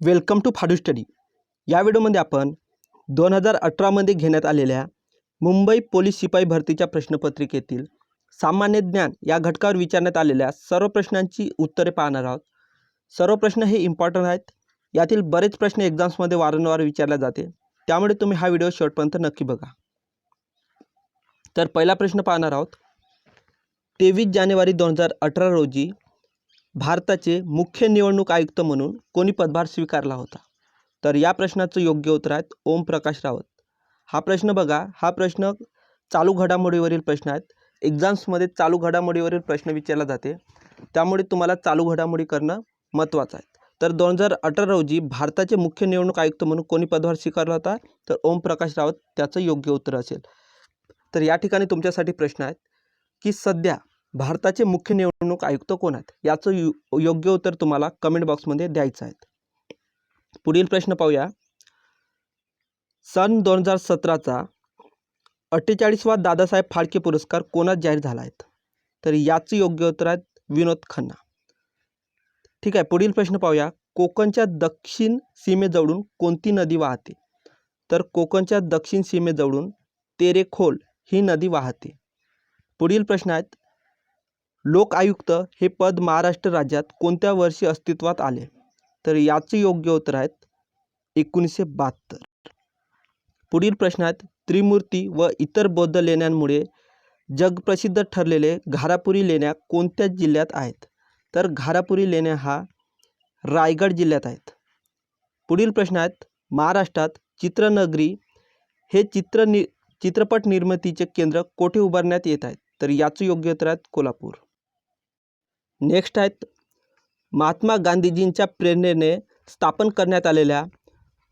Welcome to फाडू study. या व्हिडिओमध्ये आपण दोन हजार अठरामध्ये घेण्यात आलेल्या मुंबई पोलीस शिपाई भरतीच्या प्रश्नपत्रिकेतील सामान्य ज्ञान या घटकावर विचारण्यात आलेल्या सर्व प्रश्नांची उत्तरे पाहणार आहोत. सर्व प्रश्न हे इम्पॉर्टंट आहेत. यातील बरेच प्रश्न एक्झाम्समध्ये वारंवार विचारले जाते. त्यामुळे तुम्ही हा व्हिडिओ शेवटपर्यंत नक्की बघा. तर पहिला प्रश्न पाहणार आहोत. तेवीस जानेवारी दोन हजार अठरा रोजी भारताचे मुख्य निवडणूक आयुक्त म्हणून कोणी पदभार स्वीकारला होता? तर या प्रश्नाचं योग्य उत्तर आहेत ओम प्रकाश रावत. हा प्रश्न बघा. हा प्रश्न चालू घडामोडीवरील प्रश्न आहेत. एक्झाम्समध्ये चालू घडामोडीवरील प्रश्न विचारला जाते. त्यामुळे तुम्हाला चालू घडामोडी करणं महत्त्वाचं आहे. तर दोन हजार अठरा रोजी भारताचे मुख्य निवडणूक आयुक्त म्हणून कोणी पदभार स्वीकारला होता? तर ओम प्रकाश रावत त्याचं योग्य उत्तर असेल. तर या ठिकाणी तुमच्यासाठी प्रश्न आहेत की सध्या भारताचे मुख्य निवडणूक आयुक्त कोण आहेत? याचं यु योग्य उत्तर तुम्हाला कमेंट बॉक्समध्ये द्यायचं आहे. पुढील प्रश्न पाहूया. सन दोन हजार सतराचा अठ्ठेचाळीसवा दादासाहेब फाळके पुरस्कार कोणात जाहीर झाला आहे? तर याचं योग्य उत्तर आहे विनोद खन्ना. ठीक आहे पुढील प्रश्न पाहूया. कोकणच्या दक्षिण सीमेजवळून कोणती नदी वाहते? तर कोकणच्या दक्षिण सीमेजवळून तेरेखोल ही नदी वाहते. पुढील प्रश्न आहेत. लोक आयुक्त हे पद महाराष्ट्र राज्यात कोणत्या वर्षी अस्तित्वात आले? तर याचे योग्य उत्तर आहेत एकोणीसशे बहात्तर. पुढील प्रश्नात त्रिमूर्ती व इतर बौद्ध लेण्यांमुळे जगप्रसिद्ध ठरलेले घारापुरी लेण्या कोणत्या जिल्ह्यात आहेत? तर घारापुरी लेण्या हा रायगड जिल्ह्यात आहेत. पुढील प्रश्न आहेत महाराष्ट्रात चित्रनगरी हे चित्र नि चित्रपट निर्मितीचे केंद्र कोठे उभारण्यात येत आहेत? तर याचं योग्य उत्तर आहेत कोल्हापूर. नेक्स्ट आहेत महात्मा गांधीजींच्या प्रेरणेने स्थापन करण्यात आलेल्या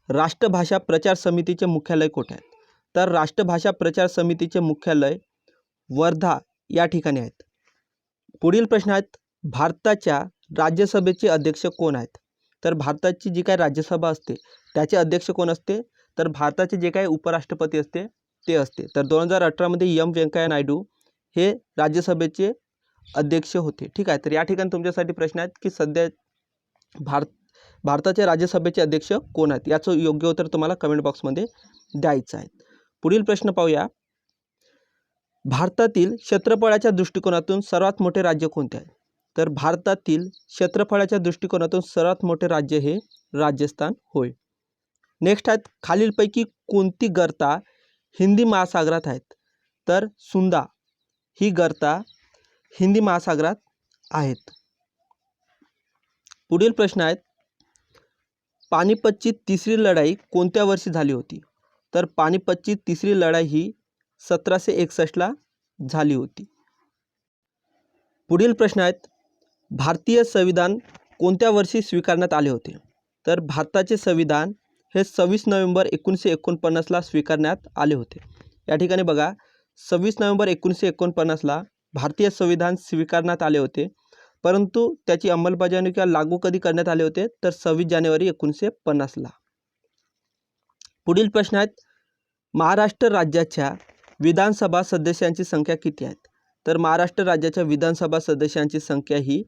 राष्ट्रभाषा प्रचार समितीचे मुख्यालय कुठे आहेत? तर राष्ट्रभाषा प्रचार समितीचे मुख्यालय वर्धा या ठिकाणी आहेत. पुढील प्रश्न आहेत भारताच्या राज्यसभेचे अध्यक्ष कोण आहेत? तर भारताची जी काही राज्यसभा असते त्याचे अध्यक्ष कोण असते? तर भारताचे जे काही उपराष्ट्रपती असते ते असते. तर दोन हजार अठरामध्ये एम व्यंकय्या नायडू हे राज्यसभेचे अध्यक्ष होते. ठीक आहे तर या ठिकाणी तुमच्यासाठी प्रश्न आहेत की सध्या भारत भारताच्या राज्यसभेचे अध्यक्ष कोण आहेत? याचं योग्य उत्तर तुम्हाला कमेंट बॉक्समध्ये द्यायचं आहे. पुढील प्रश्न पाहूया. भारतातील क्षेत्रफळाच्या दृष्टिकोनातून सर्वात मोठे राज्य कोणते आहे? तर भारतातील क्षेत्रफळाच्या दृष्टिकोनातून सर्वात मोठे राज्य हे राजस्थान होय. नेक्स्ट आहेत खालीलपैकी कोणती गर्ता हिंदी महासागरात आहेत? तर सुंदा ही गर्ता हिंदी महासागरात आहेत. पुढील प्रश्न आहेत पानिपतची तिसरी लढाई कोणत्या वर्षी झाली होती? तर पानिपतची तिसरी लढाई ही सतराशे एकसष्टला झाली होती. पुढील प्रश्न आहेत भारतीय संविधान कोणत्या वर्षी स्वीकारण्यात आले होते? तर भारताचे संविधान हे सव्वीस नोव्हेंबर एकोणीसशे एकोणपन्नासला स्वीकारण्यात आले होते. या ठिकाणी बघा सव्वीस नोव्हेंबर एकोणीसशे एकोणपन्नासला भारतीय संविधान स्वीकारण्यात आले होते. परंतु त्याची अंमलबजावणी किंवा लागू कधी करण्यात आले होते? तर सव्वीस जानेवारी एकोणीसशे पन्नासला पुढील प्रश्न आहेत. महाराष्ट्र राज्याच्या विधानसभा सदस्यांची संख्या किती आहेत? तर महाराष्ट्र राज्याच्या विधानसभा सदस्यांची संख्या ही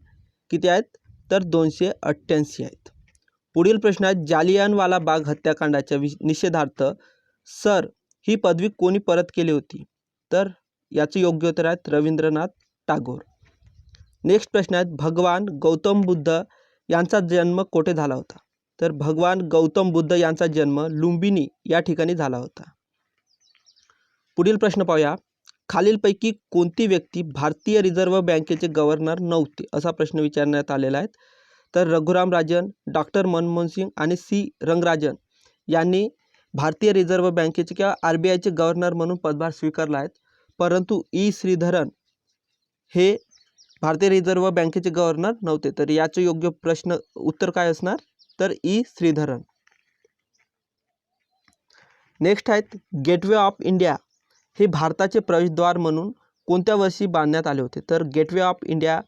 किती आहेत? तर दोनशे अठ्ठ्याऐंशी आहेत. पुढील प्रश्न आहेत. जालियानवाला बाग हत्याकांडाच्या वि निषेधार्थ सर ही पदवी कोणी परत केली होती? तर याचं योग्य उत्तर आहेत रवींद्रनाथ टागोर. नेक्स्ट प्रश्न आहेत भगवान गौतम बुद्ध यांचा जन्म कोठे झाला होता? तर भगवान गौतम बुद्ध यांचा जन्म लुंबिनी या ठिकाणी झाला होता. पुढील प्रश्न पाहूया. खालीलपैकी कोणती व्यक्ती भारतीय रिझर्व्ह बँकेचे गव्हर्नर नव्हते? असा प्रश्न विचारण्यात आलेला आहे. तर रघुराम राजन डॉक्टर मनमोहन सिंग आणि सी. रंगराजन यांनी भारतीय रिझर्व्ह बँकेचे किंवा आर बी आयचे गव्हर्नर म्हणून पदभार स्वीकारला आहेत परंतु ई. श्रीधरन हे भारतीय रिझर्व्ह बँकेचे गव्हर्नर नव्हते. तर याचे योग्य प्रश्न उत्तर काय असणार? तर ई. श्रीधरन. नेक्स्ट आहेत गेटवे ऑफ इंडिया हे भारताचे प्रवेशद्वार म्हणून कोणत्या वर्षी बांधण्यात आले होते? तर गेटवे ऑफ इंडिया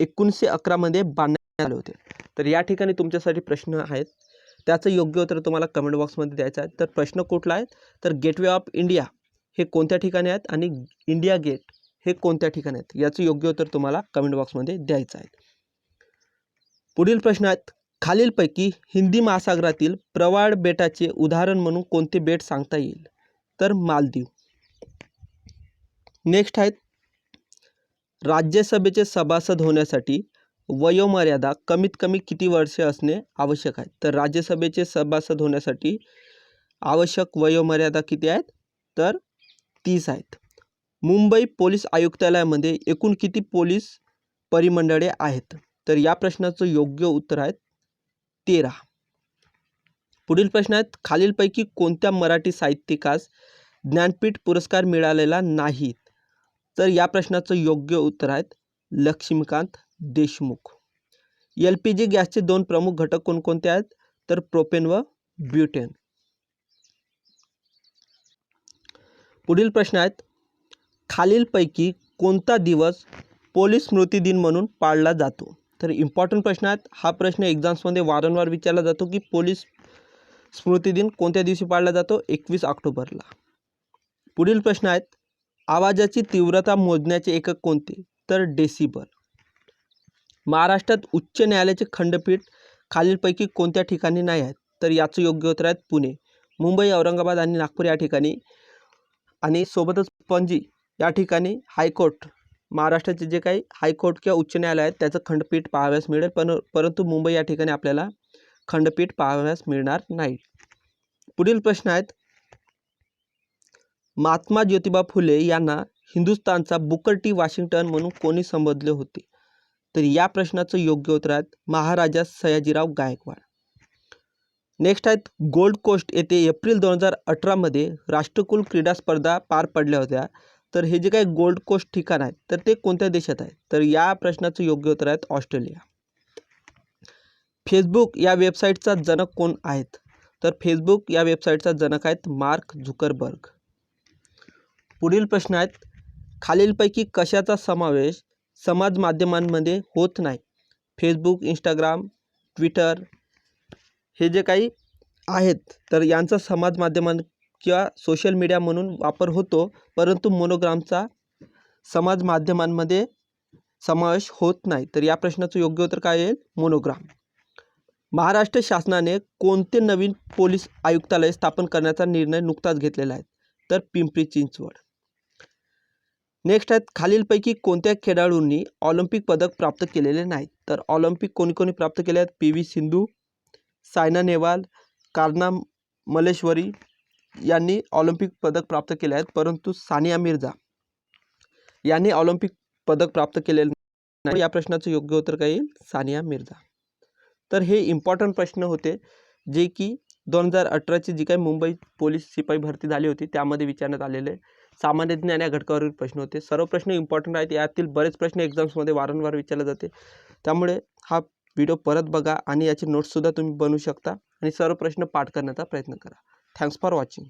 एकोणीसशे अकरामध्ये बांधण्यात आले होते. तर या ठिकाणी तुमच्यासाठी प्रश्न आहेत. त्याचं योग्य उत्तर तुम्हाला कमेंट बॉक्समध्ये द्यायचं आहे. तर प्रश्न कुठला आहे? तर गेटवे ऑफ इंडिया. हे कोणत्या ठिकाणी आहेत आणि इंडिया गेट हे कोणत्या ठिकाणी आहेत? याचं योग्य उत्तर तुम्हाला कमेंट बॉक्समध्ये द्यायचं आहे. पुढील प्रश्न आहेत. खालीलपैकी हिंदी महासागरातील प्रवाळ बेटाचे उदाहरण म्हणून कोणते बेट सांगता येईल? तर मालदीव. नेक्स्ट आहेत. राज्यसभेचे सभासद होण्यासाठी वयोमर्यादा कमीत कमी किती वर्षे असणे आवश्यक आहे? तर राज्यसभेचे सभासद होण्यासाठी आवश्यक वयोमर्यादा किती आहेत? तर तीस आहेत. मुंबई पोलीस आयुक्तालयामध्ये एकूण किती पोलीस परिमंडळे आहेत? तर या प्रश्नाचं योग्य उत्तर आहे तेरा. पुढील प्रश्न आहेत खालीलपैकी कोणत्या मराठी साहित्यिकास ज्ञानपीठ पुरस्कार मिळालेला नाही? तर या प्रश्नाचं योग्य उत्तर आहेत Laxmikant Deshmukh. L P G गॅसचे दोन प्रमुख घटक कोणकोणते आहेत? तर प्रोपेन व ब्युटेन. पुढील प्रश्न आहेत. खालीलपैकी कोणता दिवस पोलीस स्मृती दिन म्हणून पाळला जातो? तर इम्पॉर्टंट प्रश्न आहेत. हा प्रश्न एक्झाम्समध्ये वारंवार विचारला जातो की पोलीस स्मृती दिन कोणत्या दिवशी पाळला जातो? एकवीस ऑक्टोबरला. पुढील प्रश्न आहेत. आवाजाची तीव्रता मोजण्याचे एकक कोणते? तर डेसिबल महाराष्ट्रात उच्च न्यायालयाचे खंडपीठ खालीलपैकी कोणत्या ठिकाणी नाही आहेत तर याचं योग्य उत्तर आहेत पुणे मुंबई औरंगाबाद आणि नागपूर या ठिकाणी. आणि सोबतच पणजी या ठिकाणी हायकोर्ट महाराष्ट्राचे जे काही हायकोर्ट किंवा उच्च न्यायालय आहेत त्याचं खंडपीठ पाहाव्यास मिळेल. पण परंतु मुंबई या ठिकाणी आपल्याला खंडपीठ पाहाव्यास मिळणार नाही. पुढील प्रश्न आहेत महात्मा ज्योतिबा फुले यांना हिंदुस्थानचा बुकर टी वॉशिंग्टन म्हणून कोणी संबोधले होते? तर या प्रश्नाचं योग्य उत्तर आहेत महाराजा सयाजीराव गायकवाड. नेक्स्ट आहेत गोल्ड कोस्ट येथे एप्रिल दोन हजार अठरामध्ये राष्ट्रकुल क्रीडा स्पर्धा पार पडल्या होत्या. तर हे जे काही गोल्ड कोस्ट ठिकाण आहे तर ते कोणत्या देशात आहे तर या प्रश्नाचं योग्य उत्तर आहेत ऑस्ट्रेलिया. फेसबुक या वेबसाईटचा जनक कोण आहेत? तर फेसबुक या वेबसाईटचा जनक आहेत मार्क झुकरबर्ग. पुढील प्रश्न आहेत खालीलपैकी कशाचा समावेश समाज माध्यमांमध्ये होत नाही? फेसबुक इंस्टाग्राम ट्विटर हे जे काही आहेत तर यांचा समाज माध्यमां किंवा सोशल मीडिया म्हणून वापर होतो परंतु मोनोग्रामचा समाज माध्यमांमध्ये समावेश होत नाही. तर या प्रश्नाचं योग्य उत्तर काय येईल? मोनोग्राम महाराष्ट्र शासनाने कोणते नवीन पोलीस आयुक्तालय स्थापन करण्याचा निर्णय नुकताच घेतलेला आहे? तर पिंपरी चिंचवड. नेक्स्ट आहेत खालीलपैकी कोणत्या खेळाडूंनी ऑलिम्पिक पदक प्राप्त केलेले नाही तर ऑलिम्पिक कोणी कोणी प्राप्त केले आहेत? पी व्ही सिंधू सायना नेहवाल कारना मलेश्वरी यांनी ऑलिम्पिक पदक प्राप्त केले आहेत परंतु सानिया मिर्झा यांनी ऑलिम्पिक पदक प्राप्त केलेले नाही. या प्रश्नाचं योग्य उत्तर काय येईल? सानिया मिर्झा. तर हे इम्पॉर्टंट प्रश्न होते जे की दोन हजार अठराची जी काही मुंबई पोलीस शिपाई भरती झाली होती त्यामध्ये विचारण्यात आलेले सामान्य ज्ञान या घटकावरील प्रश्न होते. सर्व प्रश्न इम्पॉर्टंट आहेत यातील बरेच प्रश्न एक्झाम्समध्ये वारंवार विचारले जाते. त्यामुळे हा व्हिडिओ परत बघा आणि याचे नोट्ससुद्धा तुम्ही बनवू शकता आणि सर्व प्रश्न पाठ करण्याचा प्रयत्न करा. Thanks for watching